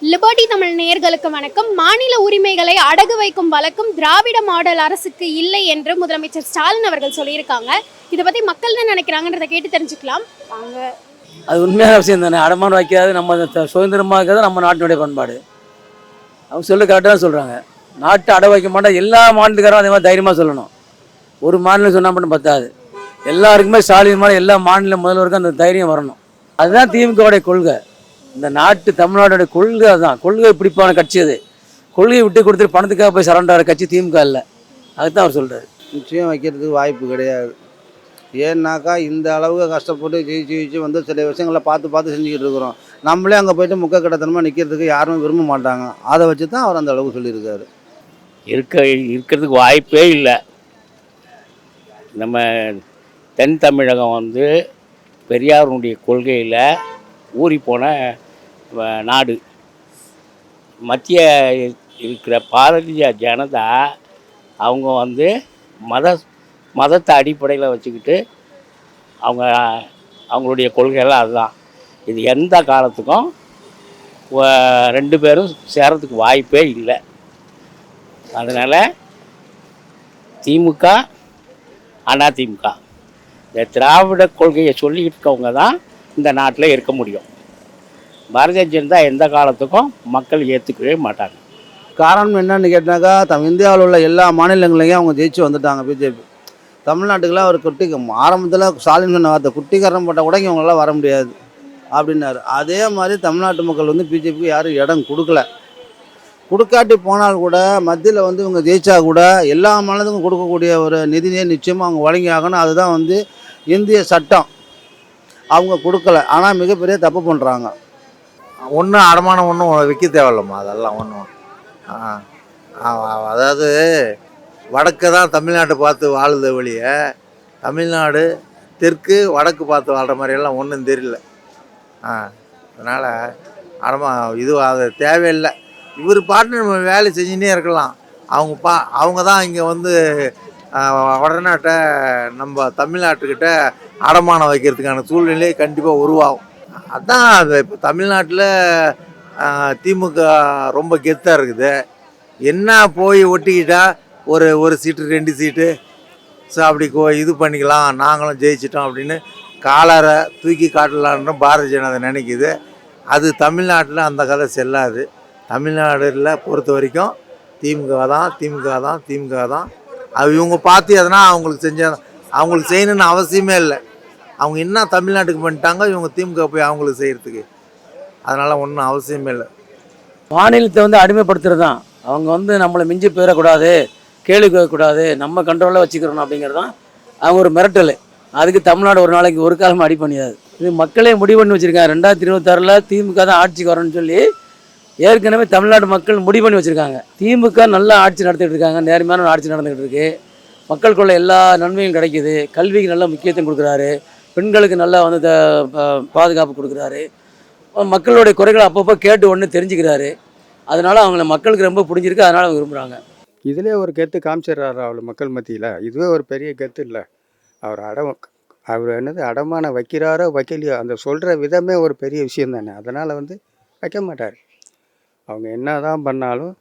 Liberty Tamil நேயர்களுக்கு வணக்கம். மாநில உரிமைகளை அடகு வைக்கும் வழக்கம் திராவிட மாடல் அரசுக்கு இல்லை என்று முதலமைச்சர் ஸ்டாலின் அவர்கள் சொல்லியிருக்காங்க. இதை பத்தி மக்கள் என்ன நினைக்கிறாங்கன்றதை கேட்டு தெரிஞ்சுக்கலாம். வாங்க. அது உண்மையான விஷயம் தானே. அடமானம் வைக்காது நம்ம த- சுதந்திரமா இருக்கிறது நம்ம நாட்டினுடைய பண்பாடு. அவங்க சொல்ல கரெக்டாக தான் சொல்கிறாங்க நாட்டை அடை வைக்க மாட்டா எல்லா மாநிலக்காரும் அதே மாதிரி தைரியமாக சொல்லணும். ஒரு மாநிலம் சொன்னால் மட்டும் பத்தாது. எல்லாருக்குமே ஸ்டாலின் மாதிரி எல்லா மாநில முதல்வருக்கும் அந்த தைரியம் வரணும். அதுதான் திமுகவுடைய கொள்கை. இந்த நாட்டு தமிழ்நாட்டுடைய கொள்கை அதுதான். கொள்கை பிடிப்பான கட்சி அது. கொள்கையை விட்டு கொடுத்துட்டு பணத்துக்காக போய் சரண்டாகிற கட்சி திமுக இல்லை அதுதான் அவர் சொல்கிறாரு நிச்சயம் வைக்கிறதுக்கு வாய்ப்பு கிடையாது. ஏன்னாக்கா இந்த அளவுக்கு கஷ்டப்பட்டு ஜெயிச்சு ஜெயிச்சு வந்து சில விஷயங்களை பார்த்து பார்த்து செஞ்சுக்கிட்டு இருக்கிறோம். நம்மளே அங்கே போயிட்டு முக்க கிடத்தனமாக நிற்கிறதுக்கு யாருமே விரும்ப மாட்டாங்க. அதை வச்சு தான் அவர் அந்த அளவுக்கு சொல்லியிருக்காரு. இருக்க இருக்கிறதுக்கு வாய்ப்பே இல்லை. நம்ம தென் தமிழகம் வந்து பெரியாருடைய கொள்கையில் ஊறிப்போன வ- நாடு. மத்திய இருக்கிற பாரதிய ஜனதா அவங்க வந்து மத மதத்தை அடிப்படையில் வச்சுக்கிட்டு அவங்க அவங்களுடைய கொள்கையெல்லாம் அதுதான். இது எந்த காலத்துக்கும் ரெண்டு பேரும் சேரத்துக்கு வாய்ப்பே இல்லை. அதனால் திமுக அதிமுக இந்த திராவிட கொள்கையை சொல்லிக்கிட்டு இருக்கவங்க தான் இந்த நாட்டில் இருக்க முடியும். பாரதிய ஜனதா எந்த காலத்துக்கும் மக்கள் ஏற்றுக்கவே மாட்டாங்க. காரணம் என்னன்னு கேட்டாக்கா தம் இந்தியாவில் உள்ள எல்லா மாநிலங்களையும் அவங்க ஜெயிச்சு வந்துட்டாங்க பிஜேபி. தமிழ்நாட்டுக்குலாம் அவர் குட்டி ஆரம்பத்தில் ஸ்டாலின் சொன்ன வார்த்தை குட்டிக்காரன் போட்டால் கூட இவங்களாம் வர முடியாது அப்படின்னாரு. அதே மாதிரி தமிழ்நாட்டு மக்கள் வந்து பிஜேபிக்கு யாரும் இடம் கொடுக்கல. கொடுக்காட்டி போனால் கூட மத்தியில் வந்து இவங்க ஜெயிச்சா கூட எல்லா மாநிலத்துக்கும் கொடுக்கக்கூடிய ஒரு நிதியை நிச்சயமாக அவங்க வழங்கி ஆகணும். அதுதான் வந்து இந்திய சட்டம். அவங்க கொடுக்கல. ஆனால் மிகப்பெரிய தப்பு பண்ணுறாங்க ஒன்றும் அடமானம் ஒன்றும் விற்க தேவையில்லம்மா. அதெல்லாம் ஒன்றும் அதாவது வடக்கு தான் தமிழ்நாட்டை பார்த்து வாழுத வழிய தமிழ்நாடு தெற்கு வடக்கு பார்த்து வாழ்கிற மாதிரியெல்லாம் ஒன்றும் தெரியல. ஆ அதனால் அடமா இது அது தேவையில்லை. இவர் பாட்டு நம்ம வேலை செஞ்சுனே இருக்கலாம். அவங்க பா அவங்க தான் இங்கே வந்து ஆ, வடநாட்டை நம்ம தமிழ்நாட்டுக்கிட்ட அடமானம் வைக்கிறதுக்கான சூழ்நிலை கண்டிப்பாக உருவாகும். அதான் அது. இப்போ தமிழ்நாட்டில் திமுக ரொம்ப கெத்தாக இருக்குது. என்ன போய் ஒட்டிக்கிட்டா ஒரு ஒரு சீட்டு ரெண்டு சீட்டு ஸோ அப்படி கோ- இது பண்ணிக்கலாம் நாங்களும் ஜெயிச்சிட்டோம் அப்படின்னு காலரை தூக்கி காட்டலான்னு பாரதிய ஜனதா நினைக்குது. அது தமிழ்நாட்டில் அந்த கதை செல்லாது. தமிழ்நாடுல பொறுத்த வரைக்கும் திமுக தான் திமுக தான் திமுக தான். அது இவங்க பார்த்து எதனா அவங்களுக்கு செஞ்ச அவங்களுக்கு செய்யணும்னு அவசியமே இல்லை. அவங்க என்ன தமிழ்நாட்டுக்கு பண்ணிட்டாங்க இவங்க திமுக போய் அவங்களுக்கு செய்கிறதுக்கு அதனால் ஒன்றும் அவசியமே இல்லை. மாநிலத்தை வந்து அடிமைப்படுத்துறது தான் அவங்க வந்து நம்மளை மிஞ்சி போயிடக்கூடாது கேள்வி கேட்கக்கூடாது நம்ம கண்ட்ரோலில் வச்சுக்கிறோம் அப்படிங்கிறது தான் அவங்க ஒரு மிரட்டல். அதுக்கு தமிழ்நாடு ஒரு நாளைக்கு ஒரு காலமும் அடி பண்ணியாது இது மக்களே முடிவு பண்ணி வச்சுருக்காங்க. ரெண்டாயிரத்தி இருபத்தாறில் திமுக தான் ஆட்சிக்கு வரணும்னு சொல்லி ஏற்கனவே தமிழ்நாடு மக்கள் முடிவு பண்ணி வச்சுருக்காங்க. திமுக நல்லா ஆட்சி நடத்திட்டு இருக்காங்க. நேர்மையான ஆட்சி நடந்துகிட்டு இருக்குது மக்களுக்குள்ள எல்லா நன்மையும் கிடைக்குது. கல்விக்கு நல்ல முக்கியத்துவம் கொடுக்குறாரு. பெண்களுக்கு நல்லா வந்து த- ப- பாதுகாப்பு கொடுக்குறாரு. மக்களுடைய குறைகளை அப்பப்போ கேட்டு ஒன்று தெரிஞ்சுக்கிறாரு. அதனால் அவங்கள மக்களுக்கு ரொம்ப பிடிச்சிருக்கு அதனால் அவங்க விரும்புகிறாங்க இதிலே ஒரு கெத்து காமிச்சிடுறாரு அவள் மக்கள் மத்தியில். இதுவே ஒரு பெரிய கெத்து இல்லை. அவர் அடம் அவர் என்னது அடமான வைக்கிறாரோ வைக்கலையோ அந்த சொல்கிற விதமே ஒரு பெரிய விஷயம் தானே. அதனால் வந்து வைக்க மாட்டார். அவங்க என்ன தான் பண்ணாலும்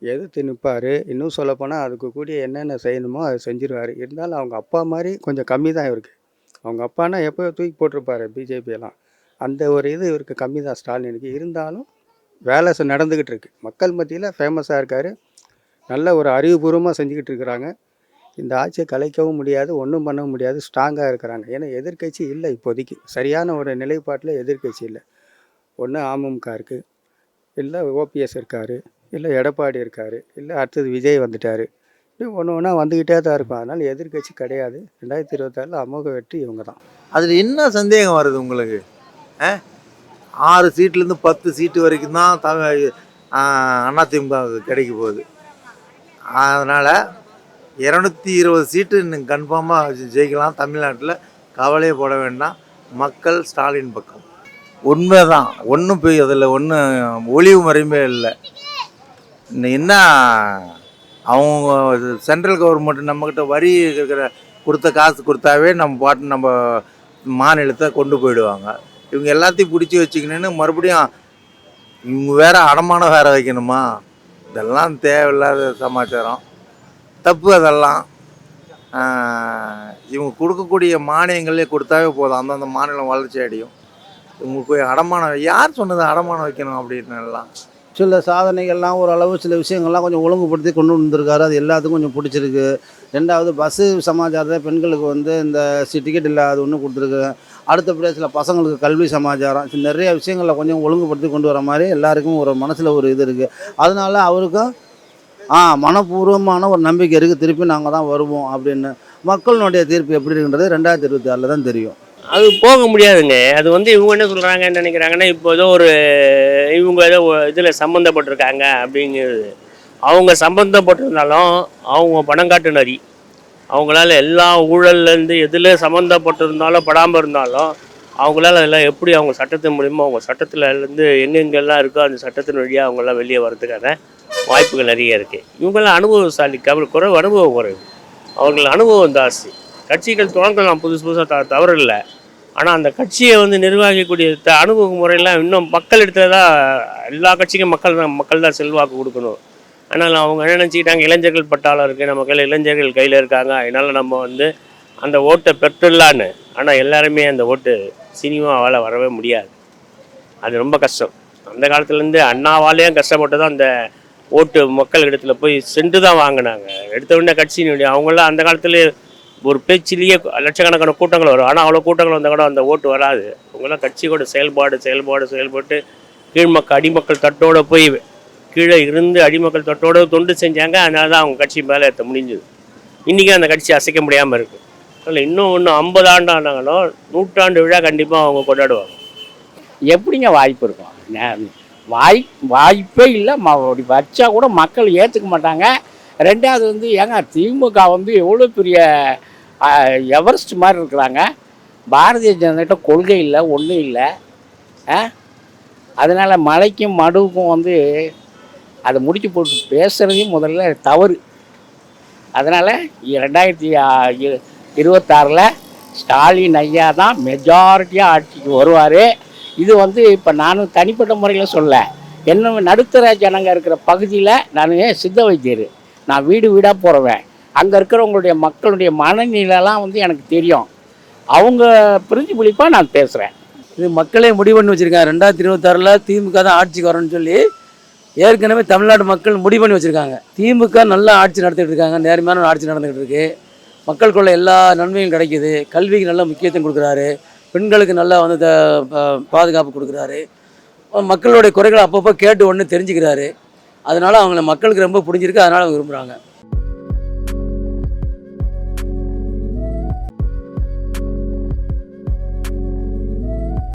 எதிர்த்து நிற்பார் இன்னும் சொல்லப்போனால் அதுக்கு கூடிய என்னென்ன செய்யணுமோ அதை செஞ்சிருவார். இருந்தாலும் அவங்க அப்பா மாதிரி கொஞ்சம் கம்மி தான் இவருக்கு. அவங்க அப்பானா எப்போ தூக்கி போட்டிருப்பாரு பிஜேபியெல்லாம். அந்த ஒரு இது இவருக்கு கம்மி தான் ஸ்டாலினுக்கு. இருந்தாலும் வேலை செ- நடந்துக்கிட்டு இருக்கு. மக்கள் மத்தியில் ஃபேமஸாக இருக்கார். நல்ல ஒரு அறிவுபூர்வமாக செஞ்சுக்கிட்டு இருக்கிறாங்க. இந்த ஆட்சியை கலைக்கவும் முடியாது ஒன்றும் பண்ணவும் முடியாது ஸ்ட்ராங்காக இருக்கிறாங்க. ஏன்னா எதிர்க்கட்சி இல்லை இப்போதைக்கு. சரியான ஒரு நிலைப்பாட்டில் எதிர்க்கட்சி இல்லை. ஒன்று அமமுக இருக்குது இல்லை ஓபிஎஸ் இருக்கார். இல்லை எடப்பாடி இருக்கார். இல்லை அடுத்தது விஜய் வந்துட்டார். ஒன்று ஒன்றா வந்துக்கிட்டே தான் இருக்கும். அதனால் எதிர்க்கட்சி கிடையாது. ரெண்டாயிரத்தி இருபத்தாறில் அமோக வெற்றி இவங்க தான். அதில் என்ன சந்தேகம் வருது உங்களுக்கு? ஆறு சீட்லேருந்து பத்து சீட்டு வரைக்கும் தான் தமிழ் அதிமுக கிடைக்க போகுது. அதனால் இரநூத்தி இருபது சீட்டு இன்னும் கன்ஃபார்மாக ஜெயிக்கலாம். தமிழ்நாட்டில் கவலையே போட வேண்டாம். மக்கள் ஸ்டாலின் பக்கம். உண்மை தான் ஒன்றும் போய் அதில் ஒன்றும் ஒளிவு மறைமே இல்லை. இன்னும் என்ன அவங்க சென்ட்ரல் கவர்மெண்ட் நம்மக்கிட்ட வரி இருக்கிற கொடுத்த காசு கொடுத்தாவே நம்ம பாட்டு நம்ம மாநிலத்தை கொண்டு போயிடுவாங்க. இவங்க எல்லாத்தையும் பிடிச்சி வச்சுக்கணுன்னு மறுபடியும் இவங்க வேற அடமானம் வேற வைக்கணுமா? இதெல்லாம் தேவையில்லாத சமாச்சாரம். தப்பு அதெல்லாம். இவங்க கொடுக்கக்கூடிய மானியங்களே கொடுத்தாவே போதும். அந்தந்த மாநிலம் வளர்ச்சி அடையும். இவங்க போய் அடமானம் யார் சொன்னது அடமானம் வைக்கணும் அப்படின்னு எல்லாம்? சில சாதனைகள்லாம் ஓரளவு சில விஷயங்கள்லாம் கொஞ்சம் ஒழுங்குபடுத்தி கொண்டு வந்திருக்காரு. அது எல்லாத்துக்கும் கொஞ்சம் பிடிச்சிருக்கு. ரெண்டாவது பஸ்ஸு சமாச்சாரத்தில் பெண்களுக்கு வந்து இந்த டிக்கெட் இல்லாத ஒன்று கொடுத்துருக்கு. அடுத்தபடியாக சில பசங்களுக்கு கல்வி சமாச்சாரம். நிறைய விஷயங்களை கொஞ்சம் ஒழுங்குபடுத்தி கொண்டு வர மாதிரி எல்லாருக்கும் ஒரு மனசில் ஒரு இது இருக்குது அதனால அவருக்கும் ஆ மனப்பூர்வமான ஒரு நம்பிக்கை இருக்குது திருப்பி நாங்கள் தான் வருவோம் அப்படின்னு. மக்களினுடைய தீர்ப்பு எப்படி இருக்குன்றது ரெண்டாயிரத்தி இருபத்தி ஆறில் தான் தெரியும். அது போக முடியாதுங்க. அது வந்து இவங்க என்ன சொல்கிறாங்கன்னு நினைக்கிறாங்கன்னா இப்போ ஏதோ ஒரு இவங்க ஏதோ இதில் சம்மந்தப்பட்டிருக்காங்க அப்படிங்கிறது. அவங்க சம்மந்தப்பட்டிருந்தாலும் அவங்க பணம் காட்டு நரி அவங்களால எல்லா ஊழல்லேருந்து எதில் சம்மந்தப்பட்டிருந்தாலும் படாமல் இருந்தாலும் அவங்களால அதெல்லாம் எப்படி அவங்க சட்டத்தின் மூலிமா அவங்க சட்டத்தில் இருந்து எங்கெங்கெல்லாம் இருக்கோ அந்த சட்டத்தின் வழியாக அவங்களாம் வெளியே வரதுக்கான வாய்ப்புகள் நிறைய இருக்குது இவங்கெல்லாம் அனுபவசாலி கவ குறைவு அனுபவம் குறைவு. அவர்கள் அனுபவம் ஜாஸ்தி. கட்சிகள் துவங்கலாம் புதுசு புதுசாக த தவறு இல்லை ஆனால் அந்த கட்சியை வந்து நிர்வகிக்கக்கூடிய த அணுகுமுறையெல்லாம் இன்னும் மக்கள் இடத்துல தான் எல்லா கட்சிக்கும் மக்கள் தான் மக்கள் தான் செல்வாக்கு கொடுக்கணும். ஆனால் அவங்க என்ன நினச்சிக்கிட்டாங்க? இளைஞர்கள் பட்டாளம் இருக்குது நம்ம கையில் இளைஞர்கள் கையில் இருக்காங்க. அதனால் நம்ம வந்து அந்த ஓட்டை பெற்றுடலான்னு. ஆனால் எல்லாருமே அந்த ஓட்டு சினிமாவால் வரவே முடியாது. அது ரொம்ப கஷ்டம். அந்த காலத்துலேருந்து அண்ணாவாலேயும் கஷ்டப்பட்டு தான் அந்த ஓட்டு மக்கள் இடத்துல போய் சென்று தான் வாங்கினாங்க. எடுத்த உடனே கட்சியினுடைய அவங்களாம் அந்த காலத்துலேயே ஒரு பேச்சிலேயே லட்சக்கணக்கான கூட்டங்கள் வரும். ஆனால் அவ்வளோ கூட்டங்கள் வந்தால் கூட அந்த ஓட்டு வராது. அவங்களாம் கட்சியோட செயல்பாடு செயல்பாடு செயல்பட்டு கீழ்மக்கள் அடிமக்கள் தட்டோடு போய் கீழே இருந்து அடிமக்கள் தட்டோடு தொண்டு செஞ்சாங்க. அதனால தான் அவங்க கட்சி மேலே ஏற்ற முடிஞ்சது. இன்றைக்கும் அந்த கட்சி அசைக்க முடியாமல் இருக்குது அதில் இன்னும் இன்னும் ஐம்பது ஆண்டு ஆனாங்களும் நூற்றாண்டு விழா கண்டிப்பாக அவங்க கொண்டாடுவாங்க. எப்படிங்க வாய்ப்பு இருக்கும்? நே- வாய் வாய்ப்பே இல்லை. ம அப்படி வச்சா கூட மக்கள் ஏற்றுக்க மாட்டாங்க. ரெண்டாவது வந்து ஏங்க திமுக வந்து எவ்வளோ பெரிய எவரெஸ்ட் மாதிரி இருக்கிறாங்க. பாரதிய ஜனதாட்ட கொள்கை இல்லை ஒன்றும் இல்லை. ஆ? அதனால் மலைக்கும் மடுவுக்கும் வந்து அதை முடிச்சு போட்டு பேசுகிறதையும் முதல்ல தவறு. அதனால் ரெண்டாயிரத்தி இரு- இருபத்தாறில் ஸ்டாலின் ஐயா தான் மெஜாரிட்டியாக ஆட்சிக்கு வருவார். இது வந்து இப்போ நானும் தனிப்பட்ட முறையில் சொல்ல என்ன நடுத்தர ஜனங்க இருக்கிற பகுதியில் நான் சித்த வைத்தியர் நான் வீடு வீடாக போகிறவன் அங்கே இருக்கிறவங்களுடைய மக்களுடைய மனநிலைலாம் வந்து எனக்கு தெரியும். அவங்க பிரதிபலிப்பாக நான் பேசுகிறேன் இது மக்களே முடிவு பண்ணி வச்சுருக்காங்க. ரெண்டாயிரத்தி இருபத்தாறில் திமுக தான் ஆட்சிக்கு வரணும்னு சொல்லி ஏற்கனவே தமிழ்நாடு மக்கள் முடிவு பண்ணி வச்சுருக்காங்க. திமுக நல்லா ஆட்சி நடத்திட்டு இருக்காங்க. நேர்மையான ஆட்சி நடந்துகிட்டு இருக்கு. மக்களுக்குள்ள எல்லா நன்மையும் கிடைக்குது. கல்விக்கு நல்ல முக்கியத்துவம் கொடுக்குறாரு. பெண்களுக்கு நல்லா வந்து த- ப- பாதுகாப்பு கொடுக்குறாரு. மக்களுடைய குறைகளை அப்பப்போ கேட்டு ஒன்று தெரிஞ்சுக்கிறாரு. அதனால் அவங்கள மக்களுக்கு ரொம்ப பிடிச்சிருக்கு. அதனால் அவங்க விரும்புகிறாங்க